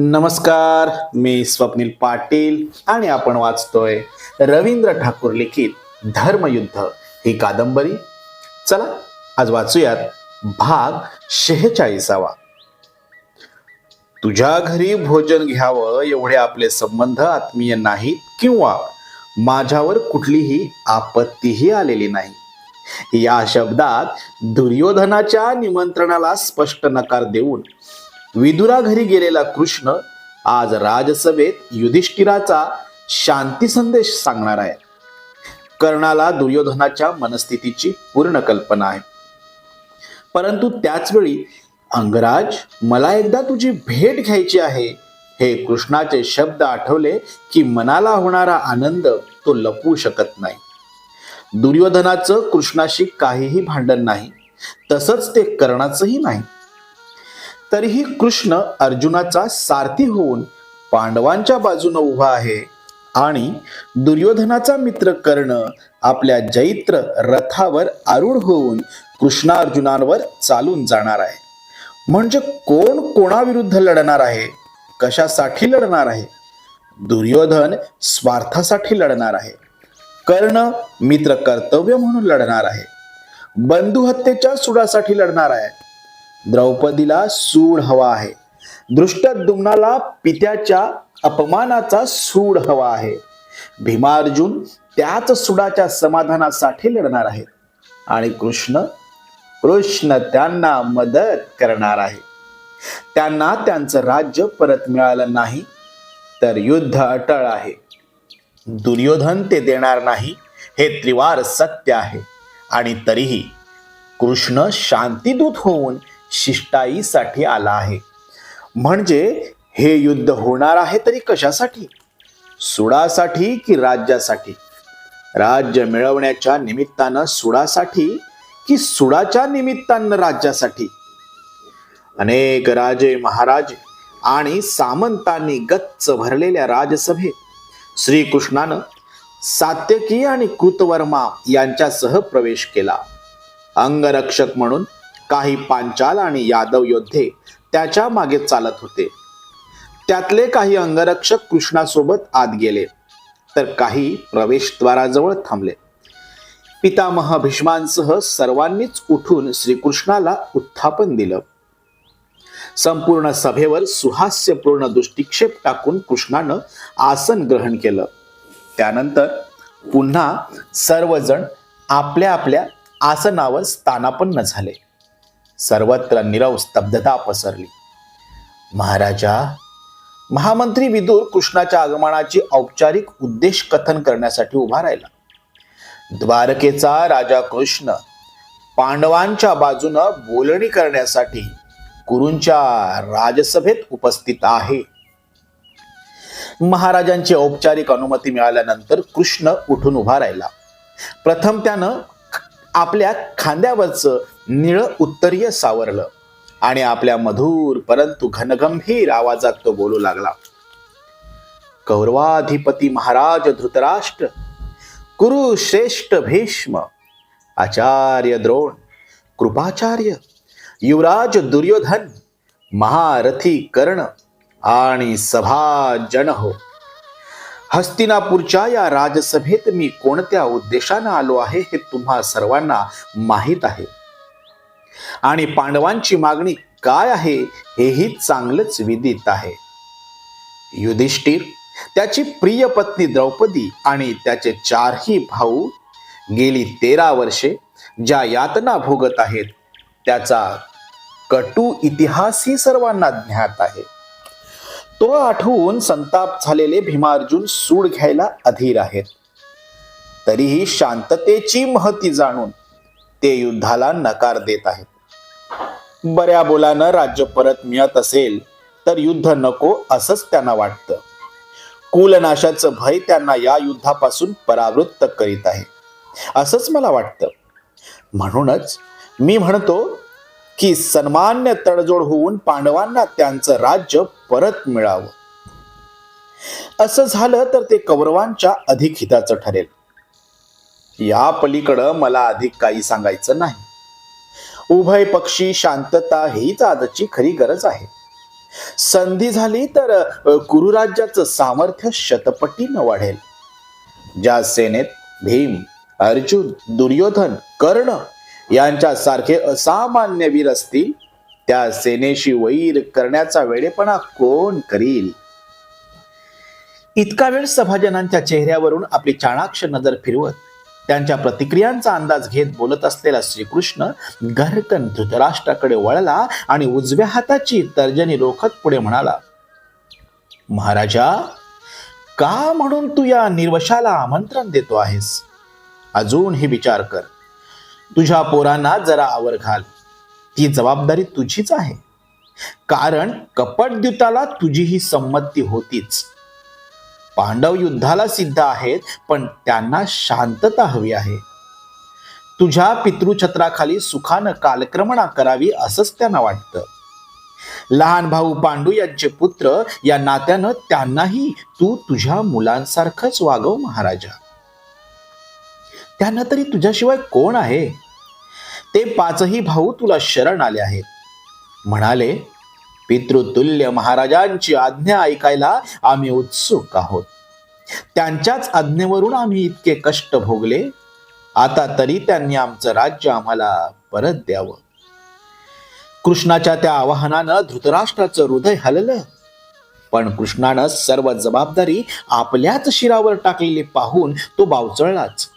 नमस्कार मी स्वप्नील पाटील आणि आपण वाचतोय रवींद्र ठाकूर लिखित धर्मयुद्ध. ही कादंबरी. चला आज वाचूयात भाग शेहेचाळीसावा. तुझ्या घरी भोजन घ्यावं एवढे आपले संबंध आत्मीय नाहीत किंवा माझ्यावर कुठलीही आपत्तीही आलेली नाही. या शब्दात दुर्योधनाच्या निमंत्रणाला स्पष्ट नकार देऊन विदुरा घरी गेलेला कृष्ण आज राजसभेत युधिष्ठिराचा शांती संदेश सांगणार आहे. कर्णाला दुर्योधनाच्या मनस्थितीची पूर्ण कल्पना आहे. परंतु त्याच वेळी अंगराज मला एकदा तुझी भेट घ्यायची आहे. हे कृष्णाचे शब्द आठवले की मनाला होणारा आनंद तो लपवू शकत नाही. दुर्योधनाचं कृष्णाशी काहीही भांडण नाही. तसंच ते कर्णाचंही नाही. तरीही कृष्ण अर्जुनाचा सारथी होऊन पांडवांच्या बाजूने उभा आहे आणि दुर्योधनाचा मित्र कर्ण आपल्या जैत्र रथावर आरूढ होऊन कृष्णा अर्जुनांवर चालून जाणार आहे. म्हणजे कोण कोणाविरुद्ध लढणार आहे? कशासाठी लढणार आहे? दुर्योधन स्वार्थासाठी लढणार आहे. कर्ण मित्र कर्तव्य म्हणून लढणार आहे. बंधुहत्येच्या सुडासाठी लढणार आहे. द्रौपदीला सूड हवा आहे. दृष्टद्युम्नाला पित्याच्या अपमानाचा सूड हवा आहे. भीमार्जुन त्याच सुडाच्या समाधानासाठी लढणार आहेत आणि कृष्ण कृष्ण त्यांना मदत करणार आहे. त्यांना त्यांचं राज्य परत मिळालं नाही तर युद्ध अटळ आहे. दुर्योधन ते देणार नाही हे त्रिवार सत्य आहे. आणि तरीही कृष्ण शांतीदूत होऊन शिष्टाईसाठी आला आहे. म्हणजे हे युद्ध होणार आहे तरी कशासाठी? सुडासाठी की राज्यासाठी? राज्य मिळवण्याच्या निमित्तानं सुडासाठी की सुडाच्या निमित्तानं राज्यासाठी? अनेक राजे महाराज आणि सामंतांनी गच्च भरलेल्या राजसभेत श्रीकृष्णानं सात्यकी आणि कृतवर्मा यांच्यासह प्रवेश केला. अंगरक्षक म्हणून काही पांचाल आणि यादव योद्धे त्याच्यामागे चालत होते. त्यातले काही अंगरक्षक कृष्णासोबत आत गेले तर काही प्रवेशद्वाराजवळ थांबले. पितामह भीष्मांसह सर्वांनीच उठून श्रीकृष्णाला उत्थापन दिलं. संपूर्ण सभेवर सुहास्यपूर्ण दृष्टिक्षेप टाकून कृष्णानं आसन ग्रहण केलं. त्यानंतर पुन्हा सर्वजण आपल्या आपल्या आसनावर स्थानापन्न झाले. सर्वत्र निरव स्तब्धता पसरली. महाराजा महामंत्री विदूर कृष्णाच्या आगमनाची औपचारिक उद्देश कथन करण्यासाठी उभा राहिला. द्वारकेचा राजा कृष्ण पांडवांच्या बाजूनं बोलणी करण्यासाठी गुरूंच्या राजसभेत उपस्थित आहे. महाराजांची औपचारिक अनुमती मिळाल्यानंतर कृष्ण उठून उभा राहिला. प्रथम त्यानं आपल्या खांद्यावरचं निळ उत्तरीय सावरलं आणि आपल्या मधुर परंतु घनगंभीर आवाजात तो बोलू लागला. कौरवाधिपती महाराज धृतराष्ट्र कुरुश्रेष्ठ भीष्म आचार्य द्रोण कृपाचार्य युवराज दुर्योधन महारथी कर्ण आणि सभा जन हो हस्तिनापूरच्या या राजसभेत मी कोणत्या उद्देशानं आलो आहे हे तुम्हा सर्वांना माहीत आहे. आणि पांडवांची मागणी काय आहे हेही चांगलंच विदित आहे. युधिष्ठिर त्याची प्रिय पत्नी द्रौपदी आणि त्याचे चारही भाऊ गेली तेरा वर्षे ज्या यातना भोगत आहेत त्याचा कटू इतिहासही सर्वांना ज्ञात आहे. तो आठवून संताप झालेले भीमार्जुन सूड घ्यायला अधीर आहेत. तरीही शांततेची महती जाणून ते युद्धाला नकार देत आहेत. बऱ्या बोलानं राज्य परत मिळत असेल तर युद्ध नको असंच त्यांना वाटतं. कुलनाशाचं भय त्यांना या युद्धापासून परावृत्त करीत आहे. असंच मला वाटतं. म्हणूनच मी म्हणतो की सन्मान्य तडजोड होऊन पांडवांना त्यांचं राज्य परत मिळावं. असं झालं तर ते कौरवांच्या अधिक हिताचं ठरेल. या पलीकडं मला अधिक काही सांगायचं नाही. उभय पक्षी शांतता हीच आजची खरी गरज आहे. संधी झाली तर कुरुराज्याचं सामर्थ्य शतपटीनं वाढेल. ज्या सेनेत भीम अर्जुन दुर्योधन कर्ण यांच्यासारखे असामान्य वीर असतील त्या सेनेशी वैर करण्याचा वेडेपणा कोण करील? इतका वेळ सभाजनांच्या चेहऱ्यावरून आपली चाणाक्ष नजर फिरवत त्यांच्या प्रतिक्रियांचा अंदाज घेत बोलत असलेला श्रीकृष्ण घरकन धृतराष्ट्राकडे वळला आणि उजव्या हाताची तर्जनी रोखत पुढे म्हणाला महाराजा का म्हणून तू या निर्वशाला आमंत्रण देतो आहेस? अजून हे विचार कर. तुझ्या पोरांना जरा आवर घाल. ती जबाबदारी तुझीच आहे. कारण कपटद्युताला तुझी ही संमती होतीच. पांडव युद्धाला सिद्ध आहेत पण त्यांना शांतता हवी आहे. तुझ्या पितृछत्राखाली सुखानं कालक्रमणा करावी असंच त्यांना वाटतं. लहान भाऊ पांडू यांचे पुत्र या नात्यानं त्यांनाही तू तुझ्या मुलांसारखंच वागव महाराजा. त्यांना तरी तुझ्याशिवाय कोण आहे? ते पाचही भाऊ तुला शरण आले आहेत. म्हणाले पितृतुल्य महाराजांची आज्ञा ऐकायला आम्ही उत्सुक आहोत. त्यांच्याच आज्ञेवरून आम्ही इतके कष्ट भोगले. आता तरी त्यांनी आमचं राज्य आम्हाला परत द्यावं. कृष्णाच्या त्या आवाहनानं धृतराष्ट्राचं हृदय हललं. पण कृष्णानं सर्व जबाबदारी आपल्याच शिरावर टाकलेली पाहून तो बावचळलाच.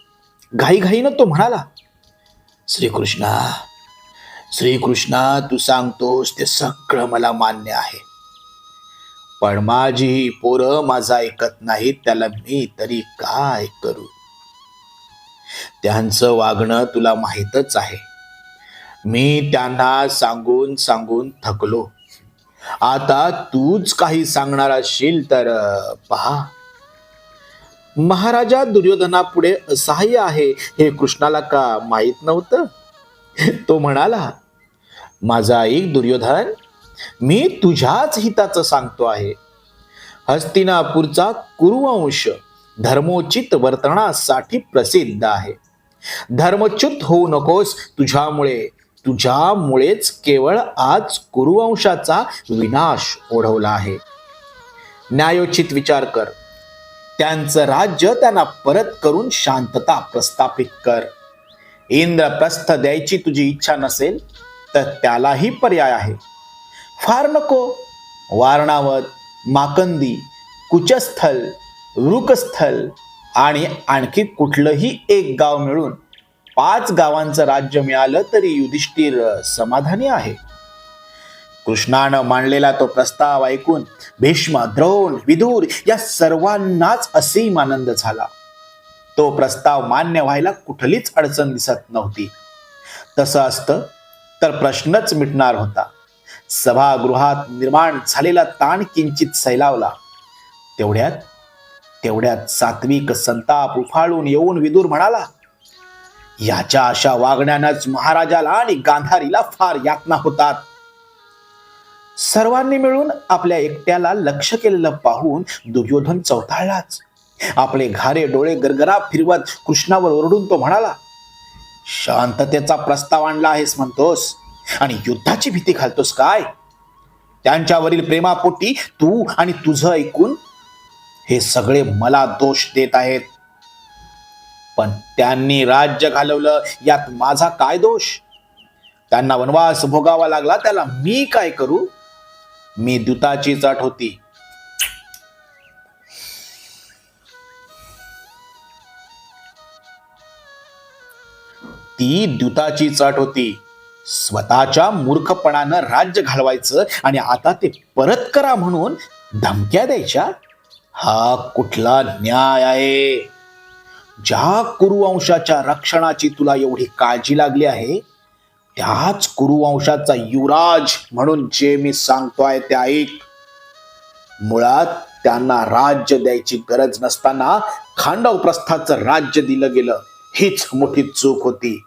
घाईघाईनं तो म्हणाला श्रीकृष्णा श्रीकृष्णा तू सांगतोस ते सगळं मला मान्य आहे. पण माझी पोरं माझं ऐकत नाहीत त्याला मी तरी काय करू? त्यांचं वागणं तुला माहीतच आहे. मी त्यांना सांगून सांगून थकलो. आता तूच काही सांगणार असशील तर पहा. महाराजा दुर्योधनापुढे असहाय्य आहे हे कृष्णाला का माहीत नव्हतं? तो म्हणाला माझा ऐक दुर्योधन मी तुझ्याच हिताचं सांगतो आहे. हस्तिनापूरचा कुरुवंश धर्मोचित वर्तनासाठी प्रसिद्ध आहे. धर्मच्युत होऊ नकोस तुझ्यामुळे. तुझ्यामुळेच केवळ आज कुरुवंशाचा विनाश ओढवला आहे. न्यायोचित विचार कर. त्यांचं राज्य त्यांना परत करून शांतता प्रस्थापित कर. इंद्रप्रस्थ द्यायची तुझी इच्छा नसेल तर त्यालाही पर्याय आहे. फार नको. वारणावत माकंदी कुचस्थल वृकस्थल आणि आणखी कुठलंही एक गाव मिळून पाच गावांचं राज्य मिळालं तरी युधिष्ठिर समाधानी आहे. कृष्णानं मांडलेला तो प्रस्ताव ऐकून भीष्म द्रोण विदूर या सर्वांनाच असीम आनंद झाला. तो प्रस्ताव मान्य व्हायला कुठलीच अडचण दिसत नव्हती. तसं असतं तर प्रश्नच मिटणार होता. सभागृहात निर्माण झालेला ताण किंचित सैलावला. तेवढ्यात तेवढ्यात सात्विक संताप उफाळून येऊन विदूर म्हणाला याच्या अशा वागण्यानंच महाराजाला आणि गांधारीला फार यातना होतात. सर्वांनी मिळून आपल्या एकट्याला लक्ष केलेलं पाहून दुर्योधन चौथाळलाच. आपले घारे डोळे गरगरा फिरवत कृष्णावर ओरडून तो म्हणाला शांततेचा प्रस्ताव आणला आहेस म्हणतोस आणि युद्धाची भीती घालतोस काय? त्यांच्यावरील प्रेमापोटी तू आणि तुझं ऐकून हे सगळे मला दोष देत आहेत. पण त्यांनी राज्य घालवलं यात माझा काय दोष? त्यांना वनवास भोगावा लागला त्याला मी काय करू? मी दुताची चट होती. ती द्युताची चाट होती. स्वतःच्या मूर्खपणानं राज्य घालवायचं आणि आता ते परत करा म्हणून धमक्या द्यायच्या? हा कुठला न्याय आहे? ज्या कुरुवंशाच्या रक्षणाची तुला एवढी काळजी लागली आहे त्याच कुरुवंशाचा युवराज म्हणून जे मी सांगतोय ते ऐक. मुळात त्यांना राज्य द्यायची गरज नसताना खांडव प्रस्थाचं राज्य दिलं गेलं. हीच मोठी चूक होती.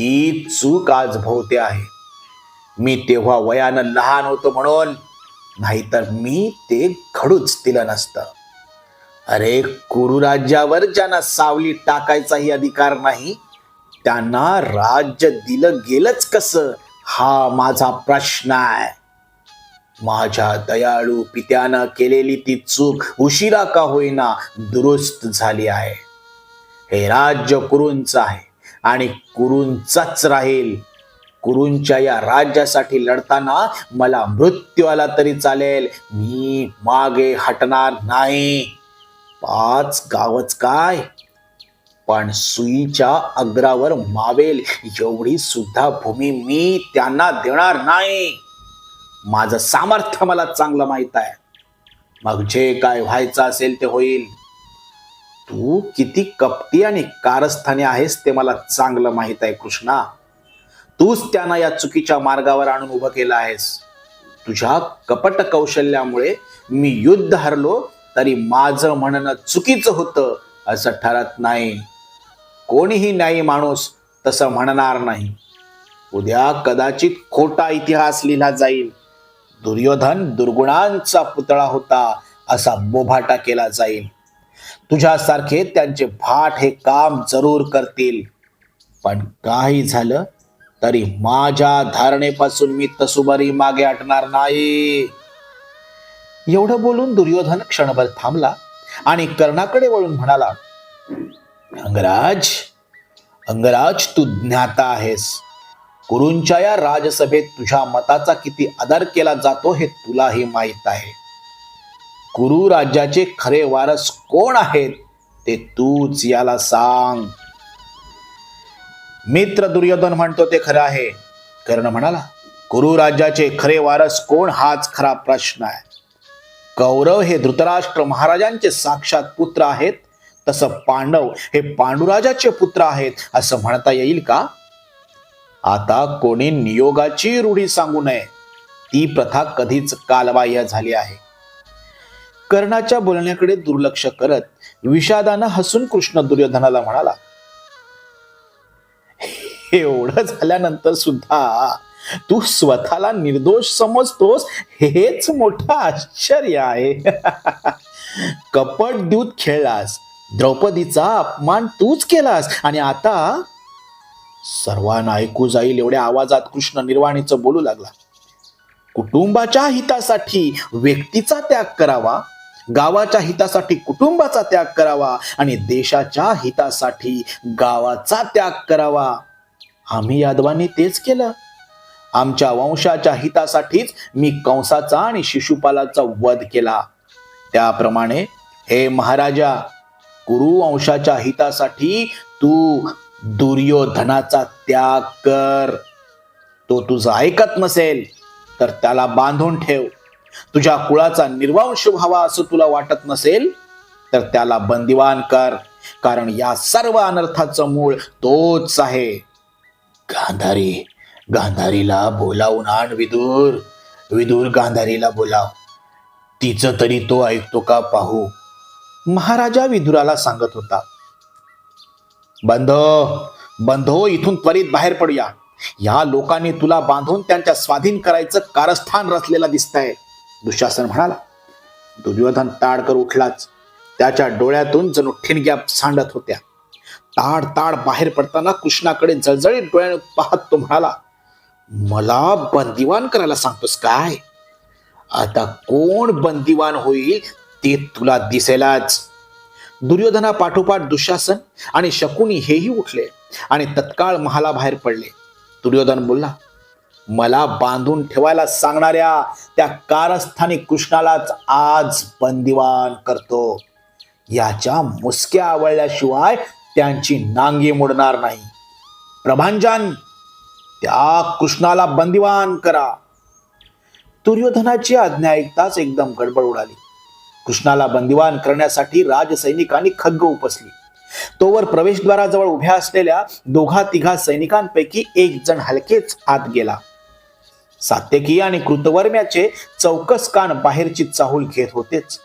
ती चूक आज भोवते आहे. मी तेव्हा वयानं लहान होतो म्हणून नाहीतर मी ते घडूच दिलं नसतं. अरे कुरुराज्यावर ज्यांना सावली टाकायचाही अधिकार नाही. त्यांना राज्य दिलं गेलंच कसं? हा माझा प्रश्न आहे. माझ्या दयाळू पित्यानं केलेली ती चूक उशिरा का होईना दुरुस्त झाली आहे. हे राज्य कुरूंचं आहे. आणि कुरूंचाच राहील. कुरूंच्या या राज्यासाठी लढताना मला मृत्यू आला तरी चालेल. मी मागे हटणार नाही. पाच गावच काय? पण सुईच्या अग्रावर मावेल. एवढी सुद्धा भूमी मी त्यांना देणार नाही. माझं सामर्थ्य मला चांगलं माहीत आहे. मग जे काय व्हायचं असेल ते होईल. तू किती कपटी आणि कारस्थानी आहेस ते मला चांगलं माहीत आहे कृष्णा. तूच त्यांना या चुकीच्या मार्गावर आणून उभं केलं आहेस. तुझ्या कपट कौशल्यामुळे मी युद्ध हरलो तरी माझं म्हणणं चुकीचं होतं असं ठरत नाही. कोणीही न्यायी माणूस तसं म्हणणार नाही. उद्या कदाचित खोटा इतिहास लिहिला जाईल. दुर्योधन दुर्गुणांचा पुतळा होता असा बोभाटा केला जाईल. तुझ्यासारखे त्यांचे भाट हे काम जरूर करतील. पण काही झालं तरी माझ्या धारणेपासून मी तसुबरी मागे हटणार नाही. एवढं बोलून दुर्योधन क्षणभर थांबला आणि कर्णाकडे वळून म्हणाला अंगराज अंगराज तू ज्ञाता आहेस. कुरूंच्या या राजसभेत तुझ्या मताचा किती आदर केला जातो हे तुलाही माहीत आहे. कुरु राज्याचे खरे वारस कोण आहेत ते तूच याला सांग. मित्र दुर्योधन म्हणतो ते खरं आहे. कर्ण म्हणाला कुरु राज्याचे खरे वारस कोण? हाच खरा प्रश्न आहे. कौरव हे धृतराष्ट्र महाराजांचे साक्षात पुत्र आहेत. तसं पांडव हे पांडुराजाचे पुत्र आहेत असं म्हणता येईल का? आता कोणी नियोगाची रूढी सांगू नये. ती प्रथा कधीच कालबाह्य झाली आहे. कर्णाच्या बोलण्याकडे दुर्लक्ष करत विषादानं हसून कृष्ण दुर्योधनाला म्हणाला एवढं झाल्यानंतर सुद्धा तू स्वतःला निर्दोष समजतोस? हेच मोठं आश्चर्य आहे. कपट दूत खेळलास द्रौपदीचा अपमान तूच केलास आणि आता सर्वांना ऐकू जाईल एवढ्या आवाजात कृष्ण निर्वाणीचं बोलू लागला. कुटुंबाच्या हितासाठी व्यक्तीचा त्याग करावा. गावाच्या हितासाठी कुटुंबाचा त्याग करावा आणि देशाच्या हितासाठी गावाचा त्याग करावा. आम्ही यादवांनी तेच केलं. आमच्या वंशाच्या हितासाठीच मी कंसाचा आणि शिशुपालाचा वध केला. त्याप्रमाणे हे महाराजा कुरुवंशाच्या हितासाठी तू दुर्योधनाचा त्याग कर. तो तुझं ऐकत नसेल तर त्याला बांधून ठेव. तुझ्या कुळाचा निर्वंश व्हावा असं तुला वाटत नसेल तर त्याला बंदिवान कर कारण या सर्व अनर्थाचं मूळ तोच आहे. गांधारी गांधारीला बोलावून आण विदूर. विदूर गांधारीला बोलाव. तिचं तरी तो ऐकतो का पाहू. महाराजा विदुराला सांगत होता बंधो बंधो इथून त्वरित बाहेर पडूया. या लोकांनी तुला बांधून त्यांच्या स्वाधीन करायचं कारस्थान रचलेलं दिसतंय. दुशासन म्हणाला दुर्योधन ताडकर उठलाच. त्याच्या डोळ्यातून जणू ठिणग्या सांडत होत्या. ताड ताड बाहेर पडताना कृष्णाकडे जळजळीत डोळ्याने पाहत तो म्हणाला मला बंदिवान करायला सांगतोस काय? आता कोण बंदिवान होईल ते तुला दिसेलाच. दुर्योधना पाठोपाठ दुःशासन आणि शकुनी हेही उठले आणि तत्काळ महाला बाहेर पडले. दुर्योधन बोलला मला बांधून ठेवायला सांगणाऱ्या त्या कारस्थानी कृष्णालाच आज बंदिवान करतो. याच्या मुसक्या आवळल्याशिवाय त्यांची नांगी मोडणार नाही. प्रभांजन त्या कृष्णाला बंदिवान करा. दुर्योधनाची आज्ञा ऐकताच एकदम गडबड उडाली. कृष्णाला बंदिवान करण्यासाठी राजसैनिकांनी खग्ग उपसली. तोवर प्रवेशद्वाराजवळ उभ्या असलेल्या दोघा तिघा सैनिकांपैकी एक जण हलकेच आत गेला. सात्यकी आणि कृतवर्म्याचे चौकस कान बाहेरची चाहूल घेत होतेच.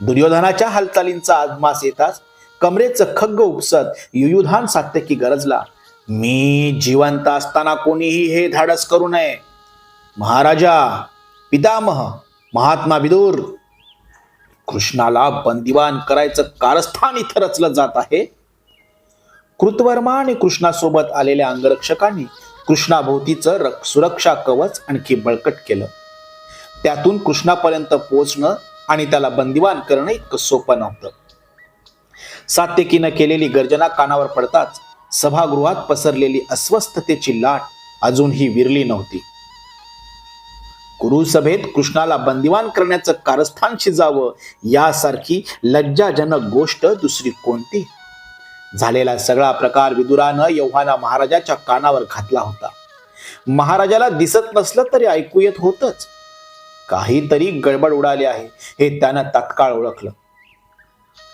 दुर्योधनाच्या हालचालींचा आदमास येताच कमरेचं खग्ग उपसत युयुधान सात्यकी गरजला. मी जिवंत असताना कोणीही हे धाडस करू नये. महाराजा पितामह महात्मा विदूर. कृष्णाला बंदिवान करायचं कारस्थान इथं रचलं जात आहे. कृतवर्मा आणि कृष्णासोबत आलेल्या अंगरक्षकांनी कृष्णाभोवतीचं र सुरक्षा कवच आणखी बळकट केलं. त्यातून कृष्णापर्यंत पोहोचणं आणि त्याला बंदिवान करणं इतकं सोपं नव्हतं. सात्यकीनं केलेली गर्जना कानावर पडताच सभागृहात पसरलेली अस्वस्थतेची लाट अजूनही विरली नव्हती. गुरुसभेत कृष्णाला बंदिवान करण्याचं कारस्थान शिजावं यासारखी लज्जाजनक गोष्ट दुसरी कोणती? झालेला सगळा प्रकार विदुरानं एव्हाना महाराजाच्या कानावर घातला होता. महाराजाला दिसत नसलं तरी ऐकू येत होतच. काहीतरी गडबड उडाली आहे हे त्यानं तत्काळ ओळखलं.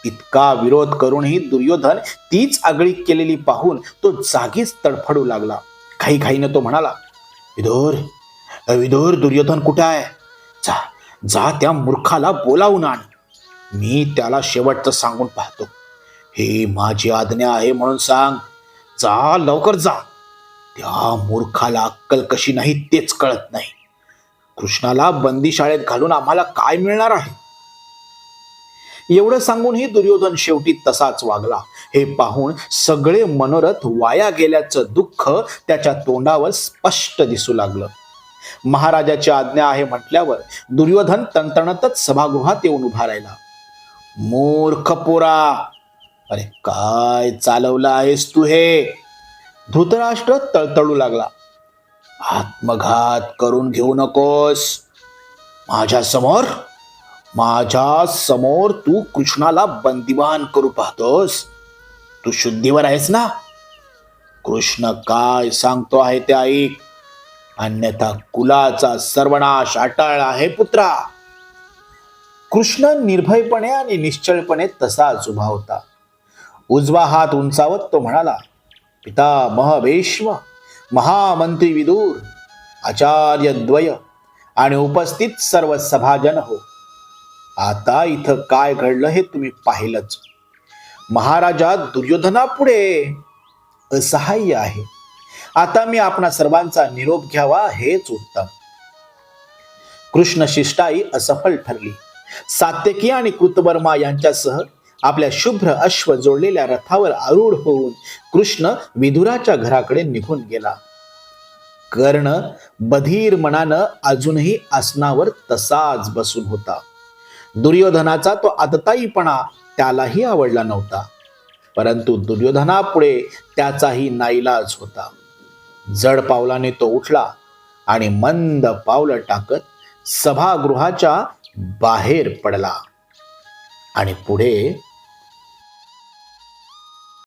इतका विरोध करूनही दुर्योधन तीच आगळी केलेली पाहून तो जागीच तडफडू लागला. काही घाईनं तो म्हणाला विदोर विदोर दुर्योधन कुठे आहे? जा जा त्या मूर्खाला बोलावून आण. मी त्याला शेवटचं सांगून पाहतो. हे माझी आज्ञा आहे म्हणून सांग. जा लवकर जा. त्या मूर्खाला अक्कल कशी नाही तेच कळत नाही. कृष्णाला बंदी शाळेत घालून आम्हाला काय मिळणार आहे? एवढं सांगूनही दुर्योधन शेवटी तसाच वागला. हे पाहून सगळे मनोरथ वाया गेल्याचं दुःख त्याच्या तोंडावर स्पष्ट दिसू लागलं. महाराजाची आज्ञा आहे म्हटल्यावर दुर्योधन तणतणतच सभागृहात येऊन उभा राहिला. मूर्ख पोरा अरे काय चालवलं आहेस तू हे? धृतराष्ट्र तळतळू लागला. आत्मघात करून घेऊ नकोस. माझ्यासमोर माझ्यासमोर तू कृष्णाला बंदिवान करू पाहतोस. तू शुद्धीवर आहेस ना? कृष्ण काय सांगतो आहे ते ऐक. अन्यथा कुलाचा सर्वनाश अटाळ आहे पुत्रा. कृष्ण निर्भयपणे आणि निश्चळपणे तसाच उभा होता. उजवा हात उंचावत तो म्हणाला पिता महवेश्व महामंत्री विदूर आचार्य द्वय आणि उपस्थित सर्व सभाजन हो. आता इथं काय घडलं हे तुम्ही पाहिलंच. महाराजा दुर्योधनापुढे असहाय्य आहे. आता मी आपणा सर्वांचा निरोप घ्यावा हेच उत्तम. कृष्ण शिष्टाई असफल ठरली. सात्यकी आणि कृतवर्मा यांच्यासह आपल्या शुभ्र अश्व जोडलेल्या रथावर आरूढ होऊन कृष्ण विधुराच्या घराकडे निघून गेला. कर्ण बधीर मनानं अजूनही आसनावर तसाच बसून होता. दुर्योधनाचा तो आतताईपणा त्यालाही आवडला नव्हता. परंतु दुर्योधनापुढे त्याचाही नाईलाज होता. जड पावलाने तो उठला आणि मंद पावलं टाकत सभागृहाच्या बाहेर पडला. आणि पुढे